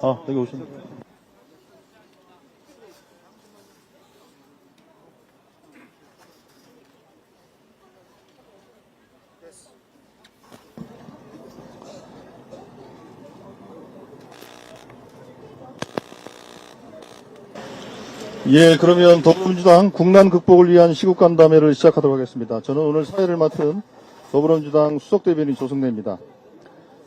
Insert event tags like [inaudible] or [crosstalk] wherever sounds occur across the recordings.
아, 여기 오셨네. 예, 그러면 더불어민주당 국난 극복을 위한 시국 간담회를 시작하도록 하겠습니다. 저는 오늘 사회를 맡은 더불어민주당 수석대변인 조승래입니다.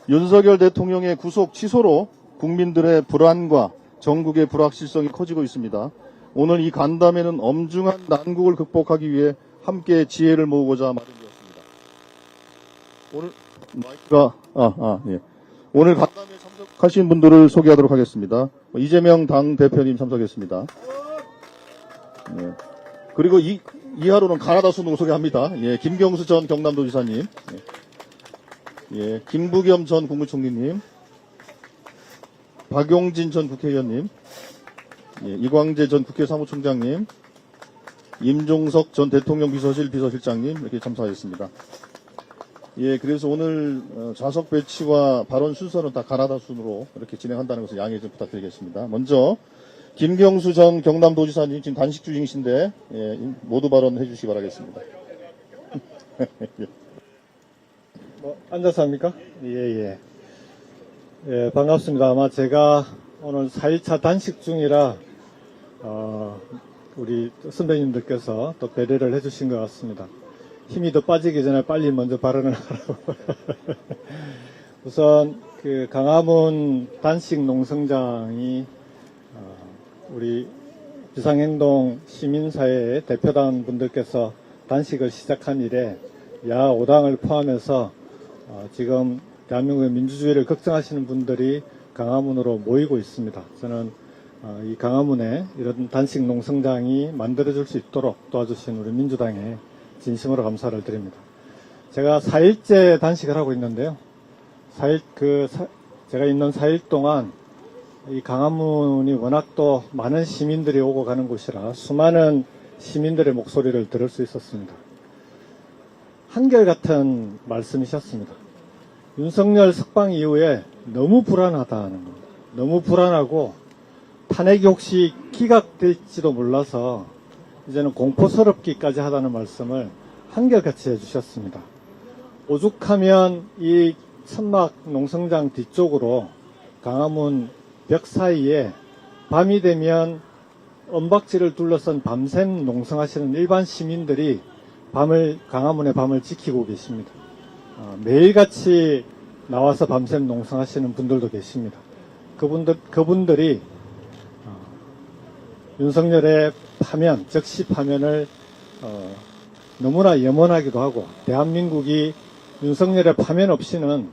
윤석열 대통령의 구속 취소로 국민들의 불안과 전국의 불확실성이 커지고 있습니다. 오늘 이 간담회는 엄중한 난국을 극복하기 위해 함께 지혜를 모으고자 마련되었습니다. 오늘 마이크가 아, 아, 예. 오늘 간담회에 참석하신 분들을 소개하도록 하겠습니다. 이재명 당 대표님 참석했습니다. 예. 그리고 이, 이하로는 가나다 수능 소개합니다. 예, 김경수 전 경남도지사님. 예. 예, 김부겸 전 국무총리님, 박용진 전 국회의원님, 예, 이광재 전 국회 사무총장님, 임종석 전 대통령 비서실 비서실장님 이렇게 참석하셨습니다. 예, 그래서 오늘 어, 좌석 배치와 발언 순서는 다 가나다 순으로 이렇게 진행한다는 것을 양해 좀 부탁드리겠습니다. 먼저 김경수 전 경남도지사님 지금 단식 중이신데 예, 모두 발언해 주시기 바라겠습니다. [laughs] 뭐, 앉아서 합니까? 예, 예. 예, 반갑습니다. 아마 제가 오늘 4일차 단식 중이라, 어, 우리 선배님들께서 또 배려를 해주신 것 같습니다. 힘이 더 빠지기 전에 빨리 먼저 발언을 하라고. [laughs] 우선, 그, 강화문 단식 농성장이, 어, 우리 비상행동 시민사회의 대표단 분들께서 단식을 시작한 이래 야 5당을 포함해서 어, 지금 대한민국의 민주주의를 걱정하시는 분들이 강화문으로 모이고 있습니다. 저는 어, 이 강화문에 이런 단식 농성장이 만들어질 수 있도록 도와주신 우리 민주당에 진심으로 감사를 드립니다. 제가 4일째 단식을 하고 있는데요. 4일, 그, 사- 제가 있는 4일 동안 이 강화문이 워낙 또 많은 시민들이 오고 가는 곳이라 수많은 시민들의 목소리를 들을 수 있었습니다. 한결같은 말씀이셨습니다. 윤석열 석방 이후에 너무 불안하다는 겁니다. 너무 불안하고 탄핵이 혹시 기각될지도 몰라서 이제는 공포스럽기까지 하다는 말씀을 한결같이 해주셨습니다. 오죽하면 이 천막 농성장 뒤쪽으로 강화문 벽 사이에 밤이 되면 언박지를 둘러싼 밤샘 농성하시는 일반 시민들이 밤을 강화문의 밤을 지키고 계십니다. 어, 매일같이 나와서 밤샘 농성하시는 분들도 계십니다. 그분들 그분들이 어, 윤석열의 파면 즉시 파면을 어, 너무나 염원하기도 하고 대한민국이 윤석열의 파면 없이는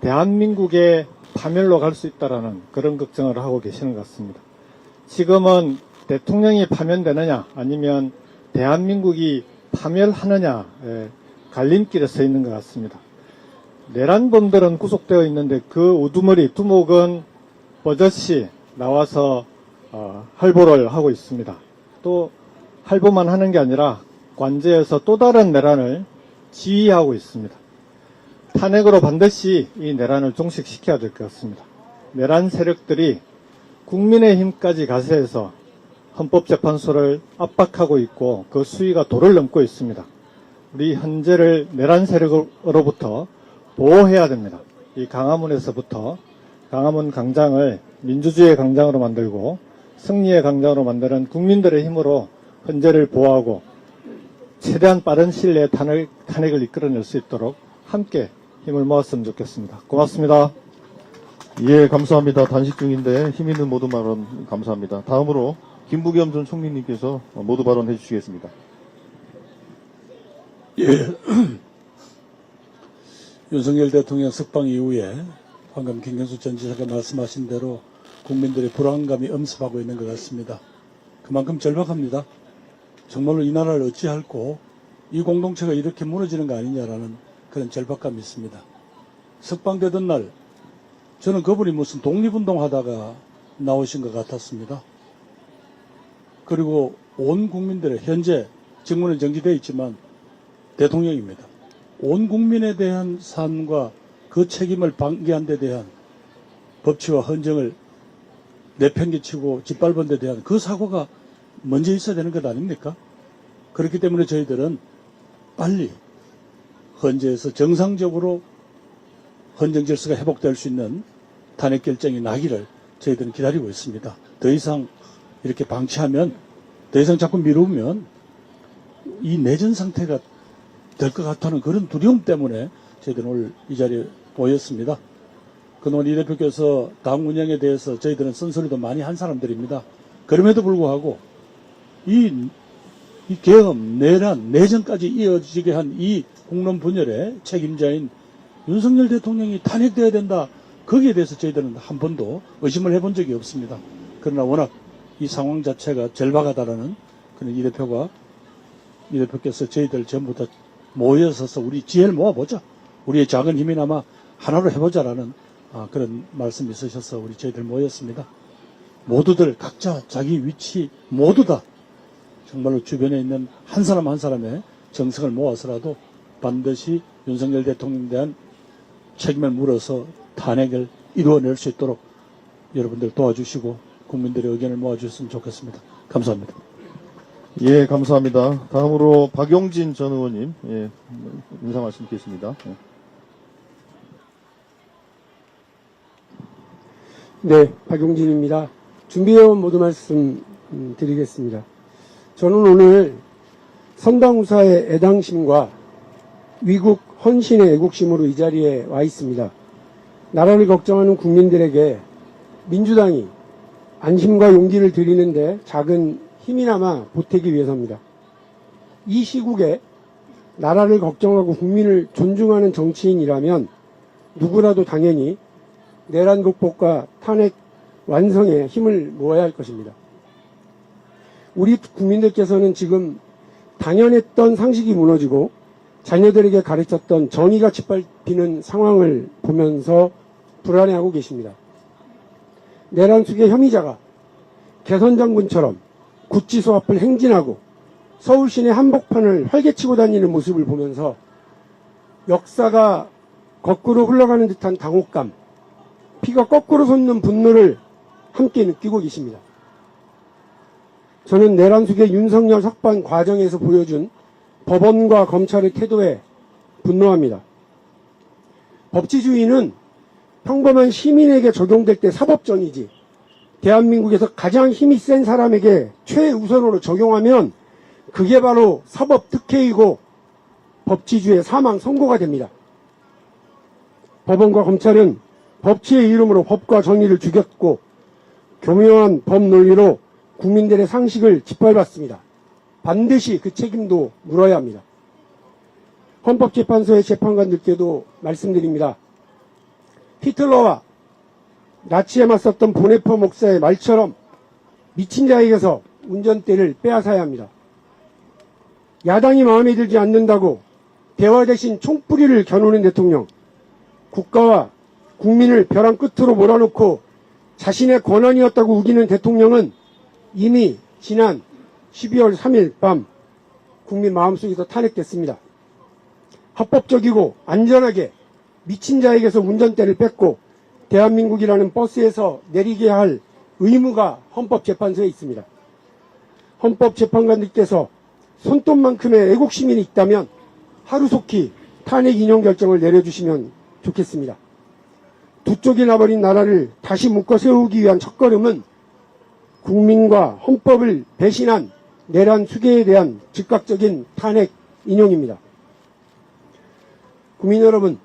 대한민국의 파멸로 갈 수 있다라는 그런 걱정을 하고 계시는 것 같습니다. 지금은 대통령이 파면되느냐 아니면 대한민국이 파멸하느냐의 갈림길에 서 있는 것 같습니다. 내란범들은 구속되어 있는데 그 우두머리 두목은 버젓이 나와서 어, 할보를 하고 있습니다. 또 할보만 하는 게 아니라 관제에서 또 다른 내란을 지휘하고 있습니다. 탄핵으로 반드시 이 내란을 종식시켜야 될 것 같습니다. 내란 세력들이 국민의힘까지 가세해서 헌법재판소를 압박하고 있고 그 수위가 도를 넘고 있습니다. 우리 현재를 내란 세력으로부터 보호해야 됩니다. 이 강화문에서부터 강화문 강장을 민주주의의 강장으로 만들고 승리의 강장으로 만드는 국민들의 힘으로 현재를 보호하고 최대한 빠른 시일 내에 탄핵, 탄핵을 이끌어낼 수 있도록 함께 힘을 모았으면 좋겠습니다. 고맙습니다. 예, 감사합니다. 단식 중인데 힘 있는 모두 발언 감사합니다. 다음으로 김부겸 전 총리님께서 모두 발언해 주시겠습니다. [clears throat] 윤석열 대통령 석방 이후에 방금 김경수 전 지사가 말씀하신 대로 국민들의 불안감이 엄습하고 있는 것 같습니다. 그만큼 절박합니다. 정말로 이 나라를 어찌할고 이 공동체가 이렇게 무너지는 거 아니냐라는 그런 절박감이 있습니다. 석방되던 날 저는 그분이 무슨 독립운동 하다가 나오신 것 같았습니다. 그리고 온 국민들의 현재 직무는 정지되어 있지만 대통령입니다. 온 국민에 대한 삶과 그 책임을 방기한 데 대한 법치와 헌정을 내팽개치고 짓밟은 데 대한 그 사고가 먼저 있어야 되는 것 아닙니까? 그렇기 때문에 저희들은 빨리 헌재에서 정상적으로 헌정 질서가 회복될 수 있는 탄핵 결정이 나기를 저희들은 기다리고 있습니다. 더 이상 이렇게 방치하면 더 이상 자꾸 미루면 이 내전 상태가 될 것 같다는 그런 두려움 때문에 저희들은 오늘 이 자리에 모였습니다. 그동안 이 대표께서 당 운영에 대해서 저희들은 쓴소리도 많이 한 사람들입니다. 그럼에도 불구하고 이, 이 계엄, 내란, 내전까지 이어지게 한 이 공론 분열의 책임자인 윤석열 대통령이 탄핵돼야 된다. 거기에 대해서 저희들은 한 번도 의심을 해본 적이 없습니다. 그러나 워낙 이 상황 자체가 절박하다라는 그런 이 대표가 이 대표께서 저희들 전부 다 모여서서 우리 지혜를 모아보자. 우리의 작은 힘이나마 하나로 해보자라는 아, 그런 말씀이 있으셔서 우리 저희들 모였습니다. 모두들 각자 자기 위치 모두 다 정말로 주변에 있는 한 사람 한 사람의 정성을 모아서라도 반드시 윤석열 대통령에 대한 책임을 물어서 탄핵을 이루어낼 수 있도록 여러분들 도와주시고 국민들의 의견을 모아주셨으면 좋겠습니다. 감사합니다. 예, 감사합니다. 다음으로 박용진 전 의원님, 예, 인사 말씀 드리겠습니다. 예. 네, 박용진입니다. 준비해온 모두 말씀 음, 드리겠습니다. 저는 오늘 선당우사의 애당심과 위국 헌신의 애국심으로 이 자리에 와 있습니다. 나라를 걱정하는 국민들에게 민주당이 안심과 용기를 드리는데 작은 힘이나마 보태기 위해서입니다. 이 시국에 나라를 걱정하고 국민을 존중하는 정치인이라면 누구라도 당연히 내란 극복과 탄핵 완성에 힘을 모아야 할 것입니다. 우리 국민들께서는 지금 당연했던 상식이 무너지고 자녀들에게 가르쳤던 정의가 짓밟히는 상황을 보면서 불안해하고 계십니다. 내란 수의 혐의자가 개선 장군처럼 구치소 앞을 행진하고 서울 시내 한복판을 활개치고 다니는 모습을 보면서 역사가 거꾸로 흘러가는 듯한 당혹감, 피가 거꾸로 솟는 분노를 함께 느끼고 계십니다. 저는 내란숙의 윤석열 석방 과정에서 보여준 법원과 검찰의 태도에 분노합니다. 법치주의는 평범한 시민에게 적용될 때 사법정이지 대한민국에서 가장 힘이 센 사람에게 최우선으로 적용하면 그게 바로 사법 특혜이고 법치주의 사망 선고가 됩니다. 법원과 검찰은 법치의 이름으로 법과 정의를 죽였고 교묘한 법 논리로 국민들의 상식을 짓밟았습니다. 반드시 그 책임도 물어야 합니다. 헌법재판소의 재판관들께도 말씀드립니다. 히틀러와 나치에 맞섰던 보네퍼 목사의 말처럼 미친 자에게서 운전대를 빼앗아야 합니다. 야당이 마음에 들지 않는다고 대화 대신 총뿌리를 겨누는 대통령, 국가와 국민을 벼랑 끝으로 몰아놓고 자신의 권한이었다고 우기는 대통령은 이미 지난 12월 3일 밤 국민 마음속에서 탄핵됐습니다. 합법적이고 안전하게 미친 자에게서 운전대를 뺏고 대한민국이라는 버스에서 내리게 할 의무가 헌법재판소에 있습니다. 헌법재판관들께서 손톱만큼의 애국시민이 있다면 하루속히 탄핵 인용 결정을 내려주시면 좋겠습니다. 두 쪽이 나버린 나라를 다시 묶어 세우기 위한 첫걸음은 국민과 헌법을 배신한 내란 수계에 대한 즉각적인 탄핵 인용입니다. 국민 여러분,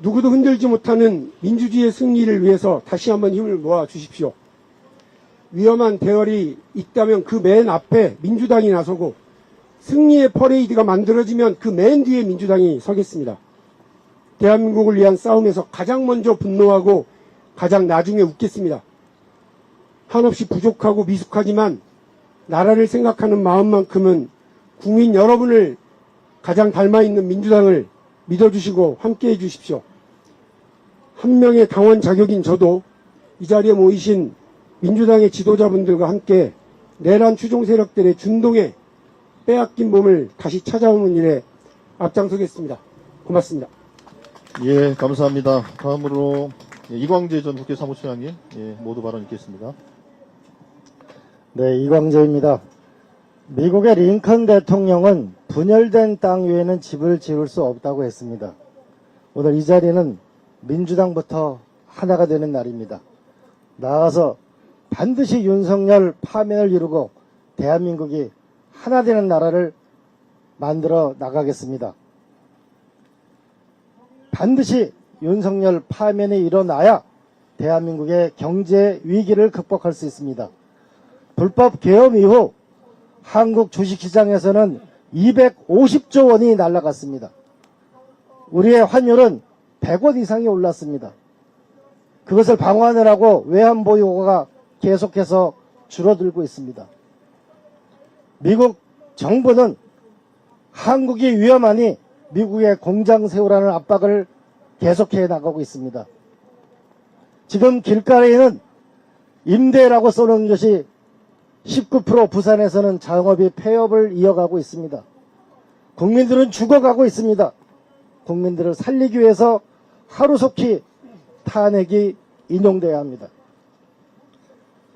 누구도 흔들지 못하는 민주주의의 승리를 위해서 다시 한번 힘을 모아 주십시오. 위험한 대열이 있다면 그 맨 앞에 민주당이 나서고 승리의 퍼레이드가 만들어지면 그 맨 뒤에 민주당이 서겠습니다. 대한민국을 위한 싸움에서 가장 먼저 분노하고 가장 나중에 웃겠습니다. 한없이 부족하고 미숙하지만 나라를 생각하는 마음만큼은 국민 여러분을 가장 닮아 있는 민주당을 믿어주시고 함께 해 주십시오. 한 명의 당원 자격인 저도 이 자리에 모이신 민주당의 지도자분들과 함께 내란 추종 세력들의 준동에 빼앗긴 몸을 다시 찾아오는 일에 앞장서겠습니다. 고맙습니다. 예, 감사합니다. 다음으로 예, 이광재 전 국회 사무처장님 예, 모두 발언 있겠습니다. 네, 이광재입니다. 미국의 링컨 대통령은 분열된 땅 위에는 집을 지을 수 없다고 했습니다. 오늘 이 자리는 민주당부터 하나가 되는 날입니다. 나아가서 반드시 윤석열 파면을 이루고 대한민국이 하나 되는 나라를 만들어 나가겠습니다. 반드시 윤석열 파면이 일어나야 대한민국의 경제 위기를 극복할 수 있습니다. 불법 계엄 이후 한국 주식시장에서는 250조 원이 날라갔습니다. 우리의 환율은 100원 이상이 올랐습니다. 그것을 방어하느라고 외환 보유 고가 계속해서 줄어들고 있습니다. 미국 정부는 한국이 위험하니 미국의 공장 세우라는 압박을 계속해 나가고 있습니다. 지금 길가에는 임대라고 써놓은 것이 19% 부산에서는 자영업이 폐업을 이어가고 있습니다. 국민들은 죽어가고 있습니다. 국민들을 살리기 위해서 하루속히 탄핵이 인용돼야 합니다.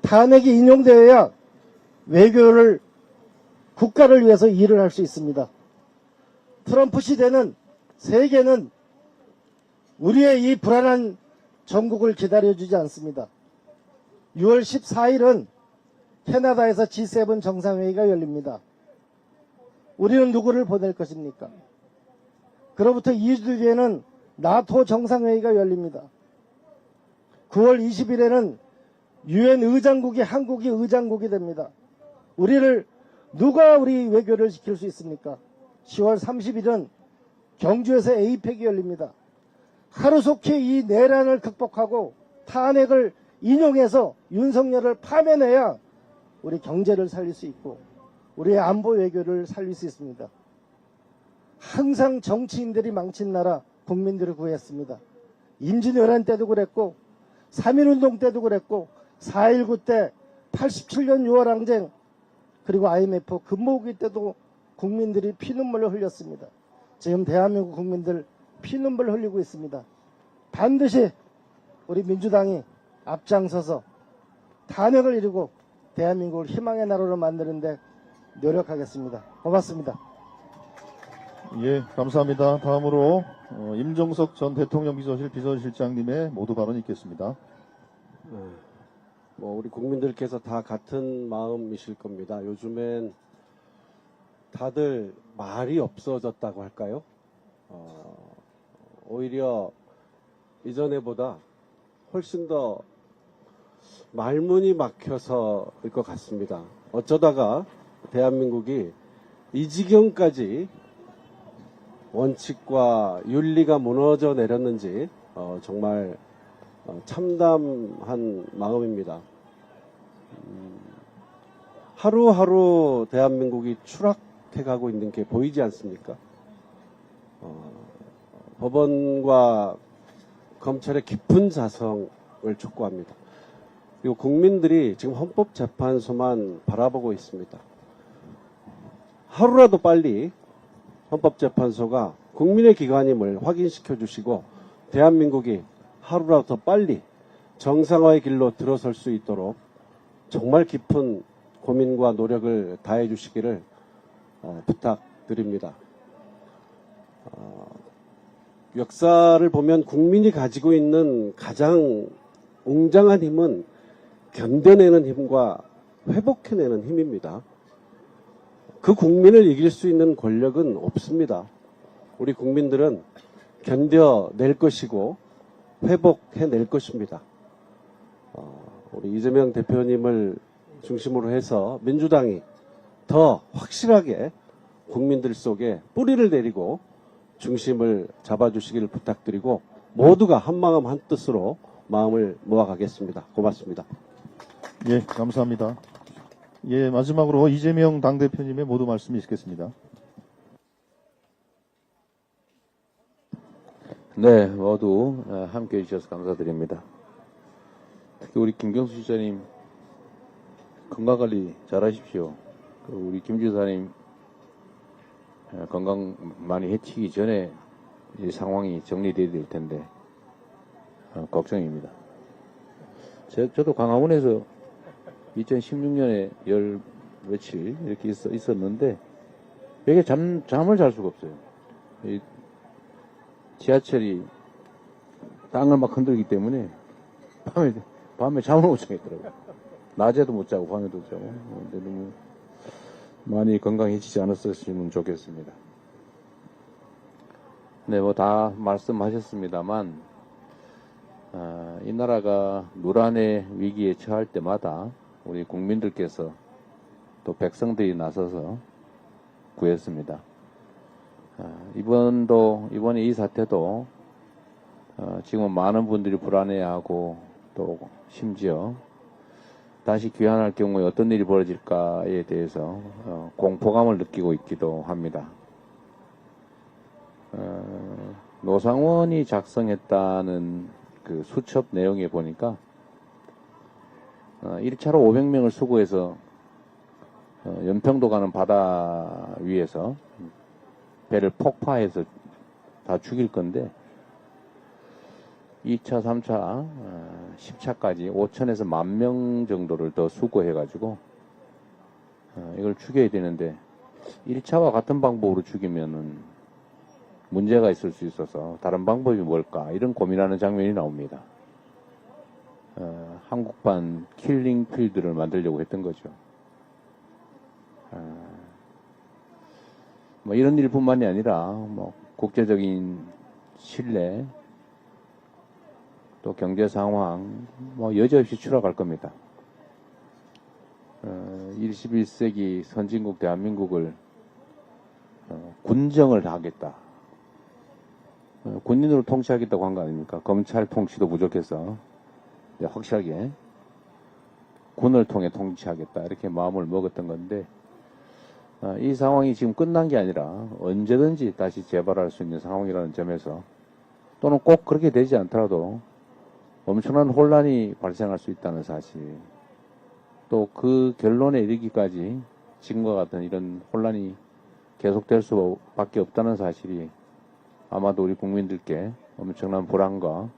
탄핵이 인용되어야 외교를 국가를 위해서 일을 할 수 있습니다. 트럼프 시대는 세계는 우리의 이 불안한 전국을 기다려주지 않습니다. 6월 14일은 캐나다에서 G7 정상회의가 열립니다. 우리는 누구를 보낼 것입니까? 그로부터 2주 뒤에는 나토 정상회의가 열립니다. 9월 20일에는 유엔 의장국이 한국이 의장국이 됩니다. 우리를 누가 우리 외교를 지킬 수 있습니까? 10월 30일은 경주에서 에이펙이 열립니다. 하루속히 이 내란을 극복하고 탄핵을 인용해서 윤석열을 파면해야 우리 경제를 살릴 수 있고 우리의 안보 외교를 살릴 수 있습니다. 항상 정치인들이 망친 나라 국민들을 구했습니다. 임진왜란 때도 그랬고 3.1운동 때도 그랬고 4.19 때 87년 6월 항쟁 그리고 IMF 금모으기 때도 국민들이 피눈물을 흘렸습니다. 지금 대한민국 국민들 피눈물 흘리고 있습니다. 반드시 우리 민주당이 앞장서서 탄핵을 이루고 대한민국을 희망의 나라로 만드는데 노력하겠습니다. 고맙습니다. 예, 감사합니다. 다음으로 어, 임종석 전 대통령 비서실 비서실장님의 모두 발언 있겠습니다. 뭐 우리 국민들께서 다 같은 마음이실 겁니다. 요즘엔 다들 말이 없어졌다고 할까요? 어, 오히려 이전에보다 훨씬 더 말문이 막혀서일 것 같습니다. 어쩌다가 대한민국이 이 지경까지 원칙과 윤리가 무너져 내렸는지 어, 정말 어, 참담한 마음입니다. 음, 하루하루 대한민국이 추락해 가고 있는 게 보이지 않습니까? 어, 법원과 검찰의 깊은 자성을 촉구합니다. 그리고 국민들이 지금 헌법재판소만 바라보고 있습니다. 하루라도 빨리 헌법재판소가 국민의 기관임을 확인시켜 주시고 대한민국이 하루라도 더 빨리 정상화의 길로 들어설 수 있도록 정말 깊은 고민과 노력을 다해 주시기를 어, 부탁드립니다. 어, 역사를 보면 국민이 가지고 있는 가장 웅장한 힘은 견뎌내는 힘과 회복해내는 힘입니다. 그 국민을 이길 수 있는 권력은 없습니다. 우리 국민들은 견뎌낼 것이고 회복해낼 것입니다. 어, 우리 이재명 대표님을 중심으로 해서 민주당이 더 확실하게 국민들 속에 뿌리를 내리고 중심을 잡아주시기를 부탁드리고 모두가 한마음 한뜻으로 마음을 모아가겠습니다. 고맙습니다. 예, 감사합니다. 예, 마지막으로 이재명 당대표님의 모두 말씀이 있겠습니다. 네, 모두 어, 함께 해 주셔서 감사드립니다. 특히 우리 김경수 지사님 건강관리 잘하십시오. 그 우리 김 지사님 어, 건강 많이 해치기 전에 이 상황이 정리돼야 될 텐데 어, 걱정입니다. 제, 저도 광화문에서 2016년에 열 며칠 이렇게 있, 있었는데 여기 잠, 잠을 잘 수가 없어요. 이 지하철이 땅을 막 흔들기 때문에 밤에 밤에 잠을 못 자겠더라고요. 낮에도 못 자고 밤에도 못 자고. 근데 너무 많이 건강해지지 않았으면 좋겠습니다. 네, 뭐 다 말씀하셨습니다만 아, 이 나라가 노란의 위기에 처할 때마다 우리 국민들께서 또 백성들이 나서서 구했습니다. 아, 이번도 이번에 이 사태도 어, 지금 많은 분들이 불안해하고 또 심지어 다시 귀환할 경우에 어떤 일이 벌어질까에 대해서 어, 공포감을 느끼고 있기도 합니다. 어, 노상원이 작성했다는 그 수첩 내용에 보니까 어, 1차로 500명을 수거해서 어, 연평도 가는 바다 위에서 배를 폭파해서 다 죽일 건데 2차, 3차, 어, 10차까지 5천에서 만 명 정도를 더 수거해가지고 어, 이걸 죽여야 되는데 1차와 같은 방법으로 죽이면은 문제가 있을 수 있어서 다른 방법이 뭘까 이런 고민하는 장면이 나옵니다. 어, 한국판 킬링 필드를 만들려고 했던 거죠. 어, 뭐 이런 일뿐만이 아니라 뭐 국제적인 신뢰 또 경제 상황 뭐 여지없이 추락할 겁니다. 어, 21세기 선진국 대한민국을 어, 군정을 하겠다. 어, 군인으로 통치하겠다고 한 거 아닙니까? 검찰 통치도 부족해서 네, 확실하게 군을 통해 통치하겠다. 이렇게 마음을 먹었던 건데 어, 이 상황이 지금 끝난 게 아니라 언제든지 다시 재발할 수 있는 상황이라는 점에서 또는 꼭 그렇게 되지 않더라도 엄청난 혼란이 발생할 수 있다는 사실 또 그 결론에 이르기까지 지금과 같은 이런 혼란이 계속될 수밖에 없다는 사실이 아마도 우리 국민들께 엄청난 불안과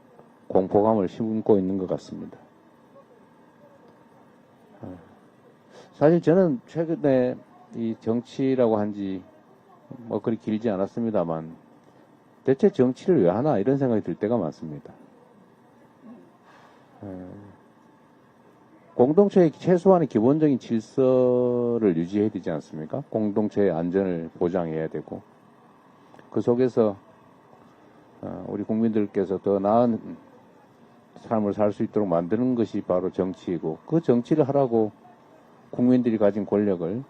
공포감을 심고 있는 것 같습니다. 어, 사실 저는 최근에 이 정치라고 한지 뭐 그리 길지 않았습니다만 대체 정치를 왜 하나 이런 생각이 들 때가 많습니다. 에, 공동체의 최소한의 기본적인 질서를 유지해야 되지 않습니까? 공동체의 안전을 보장해야 되고 그 속에서 어, 우리 국민들께서 더 나은 삶을 살 수 있도록 만드는 것이 바로 정치이고 그 정치를 하라고 국민들이 가진 권력을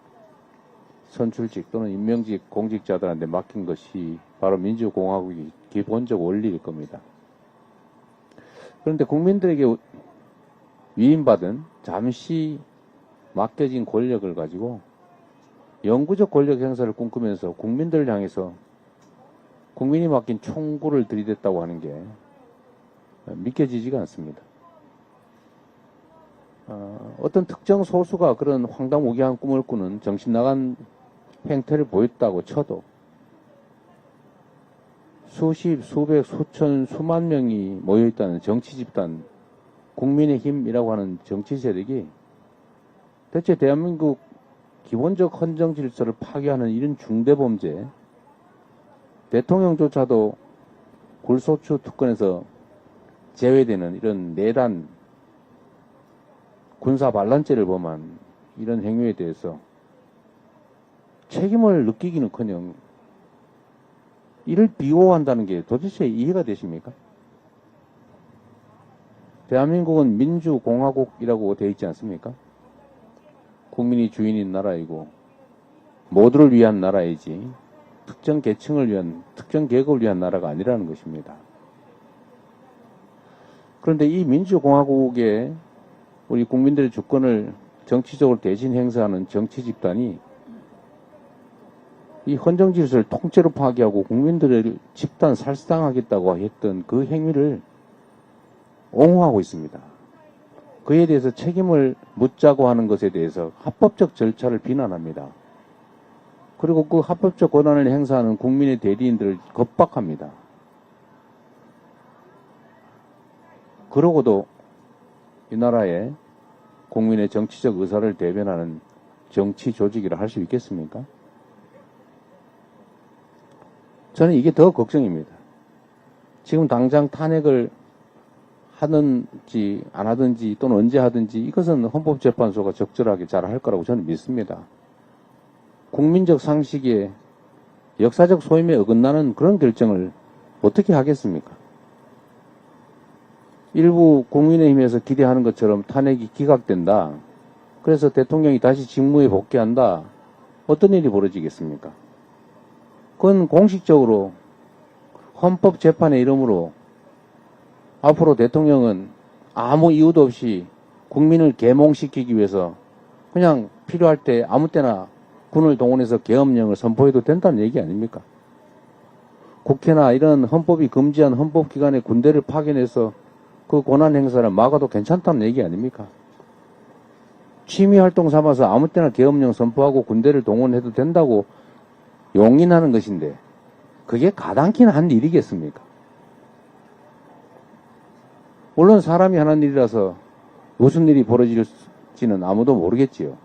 선출직 또는 임명직 공직자들한테 맡긴 것이 바로 민주공화국의 기본적 원리일 겁니다. 그런데 국민들에게 위임받은 잠시 맡겨진 권력을 가지고 영구적 권력 행사를 꿈꾸면서 국민들을 향해서 국민이 맡긴 총구를 들이댔다고 하는 게 믿겨지지가 않습니다. 어, 어떤 특정 소수가 그런 황당무계한 꿈을 꾸는 정신 나간 행태를 보였다고 쳐도 수십, 수백, 수천, 수만 명이 모여있다는 정치 집단, 국민의 힘이라고 하는 정치 세력이 대체 대한민국 기본적 헌정 질서를 파괴하는 이런 중대 범죄, 대통령조차도 굴소추 특권에서 제외되는 이런 내단 군사 반란죄를 범한 이런 행위에 대해서 책임을 느끼기는커녕 이를 비호한다는 게 도대체 이해가 되십니까? 대한민국은 민주공화국이라고 되어 있지 않습니까? 국민이 주인인 나라이고 모두를 위한 나라이지 특정 계층을 위한 특정 계급을 위한 나라가 아니라는 것입니다. 그런데 이 민주공화국에 우리 국민들의 주권을 정치적으로 대신 행사하는 정치 집단이 이 헌정 질서를 통째로 파괴하고 국민들을 집단 살상하겠다고 했던 그 행위를 옹호하고 있습니다. 그에 대해서 책임을 묻자고 하는 것에 대해서 합법적 절차를 비난합니다. 그리고 그 합법적 권한을 행사하는 국민의 대리인들을 겁박합니다. 그러고도 이 나라의 국민의 정치적 의사를 대변하는 정치 조직이라 할 수 있겠습니까? 저는 이게 더 걱정입니다. 지금 당장 탄핵을 하든지 안 하든지 또는 언제 하든지 이것은 헌법재판소가 적절하게 잘 할 거라고 저는 믿습니다. 국민적 상식에 역사적 소임에 어긋나는 그런 결정을 어떻게 하겠습니까? 일부 국민의힘에서 기대하는 것처럼 탄핵이 기각된다. 그래서 대통령이 다시 직무에 복귀한다. 어떤 일이 벌어지겠습니까? 그건 공식적으로 헌법재판의 이름으로 앞으로 대통령은 아무 이유도 없이 국민을 계몽시키기 위해서 그냥 필요할 때 아무 때나 군을 동원해서 계엄령을 선포해도 된다는 얘기 아닙니까? 국회나 이런 헌법이 금지한 헌법기관의 군대를 파견해서 그 권한 행사를 막아도 괜찮다는 얘기 아닙니까? 취미 활동 삼아서 아무 때나 계엄령 선포하고 군대를 동원해도 된다고 용인하는 것인데 그게 가당키나 한 일이겠습니까? 물론 사람이 하는 일이라서 무슨 일이 벌어질지는 아무도 모르겠지요.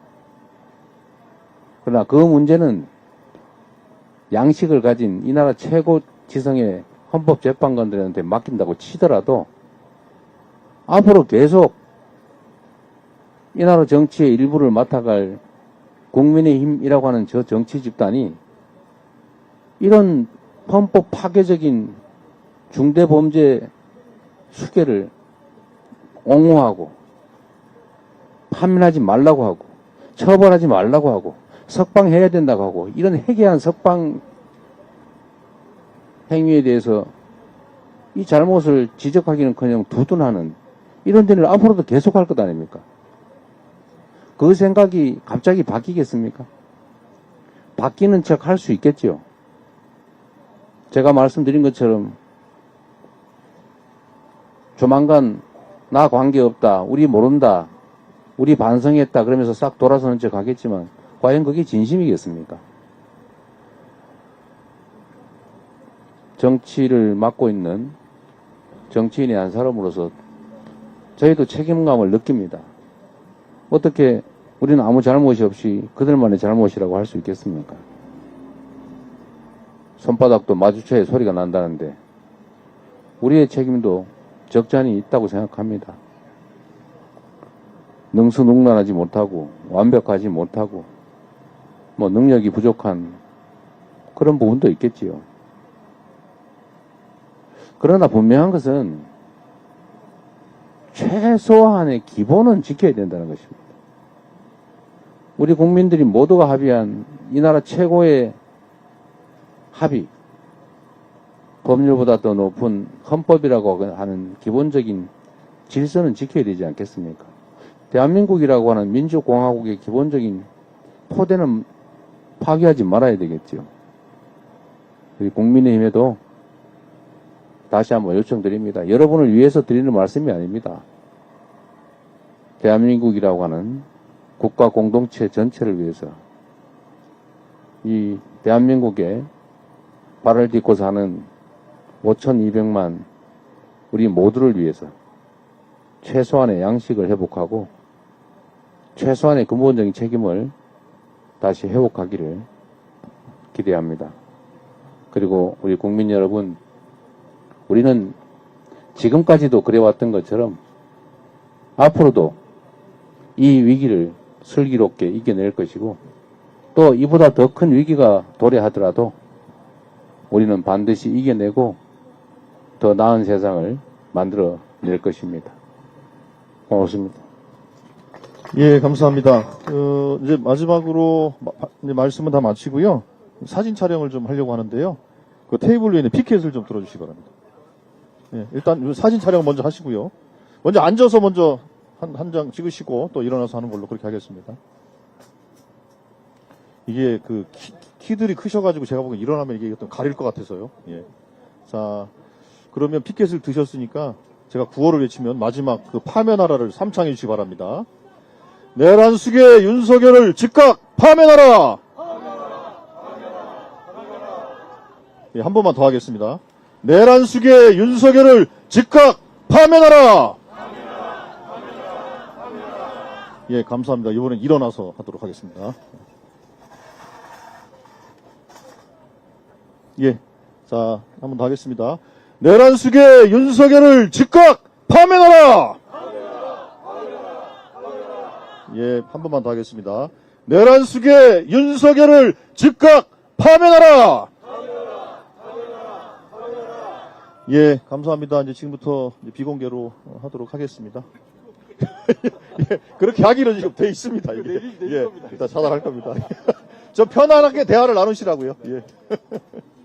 그러나 그 문제는 양식을 가진 이 나라 최고 지성의 헌법재판관들한테 맡긴다고 치더라도 앞으로 계속 이 나라 정치의 일부를 맡아갈 국민의힘이라고 하는 저 정치 집단이 이런 헌법 파괴적인 중대 범죄 수계를 옹호하고 판면하지 말라고 하고 처벌하지 말라고 하고 석방해야 된다고 하고 이런 해괴한 석방 행위에 대해서 이 잘못을 지적하기는커녕 두둔하는 이런 데를 앞으로도 계속 할 것 아닙니까? 그 생각이 갑자기 바뀌겠습니까? 바뀌는 척 할 수 있겠죠. 제가 말씀드린 것처럼 조만간 나 관계없다, 우리 모른다, 우리 반성했다 그러면서 싹 돌아서는 척 하겠지만 과연 그게 진심이겠습니까? 정치를 맡고 있는 정치인의 한 사람으로서 저희도 책임감을 느낍니다. 어떻게 우리는 아무 잘못이 없이 그들만의 잘못이라고 할 수 있겠습니까? 손바닥도 마주쳐야 소리가 난다는데 우리의 책임도 적잖이 있다고 생각합니다. 능수능란하지 못하고 완벽하지 못하고 뭐 능력이 부족한 그런 부분도 있겠지요. 그러나 분명한 것은 최소한의 기본은 지켜야 된다는 것입니다. 우리 국민들이 모두가 합의한 이 나라 최고의 합의, 법률보다 더 높은 헌법이라고 하는 기본적인 질서는 지켜야 되지 않겠습니까? 대한민국이라고 하는 민주공화국의 기본적인 토대는 파괴하지 말아야 되겠죠. 우리 국민의힘에도 다시 한번 요청드립니다. 여러분을 위해서 드리는 말씀이 아닙니다. 대한민국이라고 하는 국가 공동체 전체를 위해서 이 대한민국에 발을 딛고 사는 5,200만 우리 모두를 위해서 최소한의 양식을 회복하고 최소한의 근본적인 책임을 다시 회복하기를 기대합니다. 그리고 우리 국민 여러분, 우리는 지금까지도 그래왔던 것처럼 앞으로도 이 위기를 슬기롭게 이겨낼 것이고 또 이보다 더 큰 위기가 도래하더라도 우리는 반드시 이겨내고 더 나은 세상을 만들어 낼 것입니다. 고맙습니다. 예, 감사합니다. 어, 이제 마지막으로 마- 이제 말씀은 다 마치고요. 사진 촬영을 좀 하려고 하는데요. 그 테이블 위에 있는 피켓을 좀 들어주시기 바랍니다. 예, 일단 이 사진 촬영 먼저 하시고요. 먼저 앉아서 먼저 한, 한 장 찍으시고 또 일어나서 하는 걸로 그렇게 하겠습니다. 이게 그 키, 키들이 크셔가지고 제가 보기엔 일어나면 이게 어떤 가릴 것 같아서요. 예. 자, 그러면 피켓을 드셨으니까 제가 구호를 외치면 마지막 그 파면하라를 삼창해 주시기 바랍니다. 내란숙의 윤석열을 즉각 파면하라! 예, 한 번만 더 하겠습니다. 내란숙의 윤석열을 즉각 파면하라! 예, 감사합니다. 이번엔 일어나서 하도록 하겠습니다. 예, 자, 한 번 더 하겠습니다. 내란숙의 윤석열을 즉각 파면하라! 예, 한 번만 더 하겠습니다. 내란숙의 윤석열을 즉각 파면하라! 예, 감사합니다. 이제 지금부터 이제 비공개로 어, 하도록 하겠습니다. [laughs] 예, 그렇게 하기로 지금 돼 있습니다. 이게. 예, 일단 차단할 겁니다. [laughs] 저 편안하게 대화를 나누시라고요. 예. [laughs]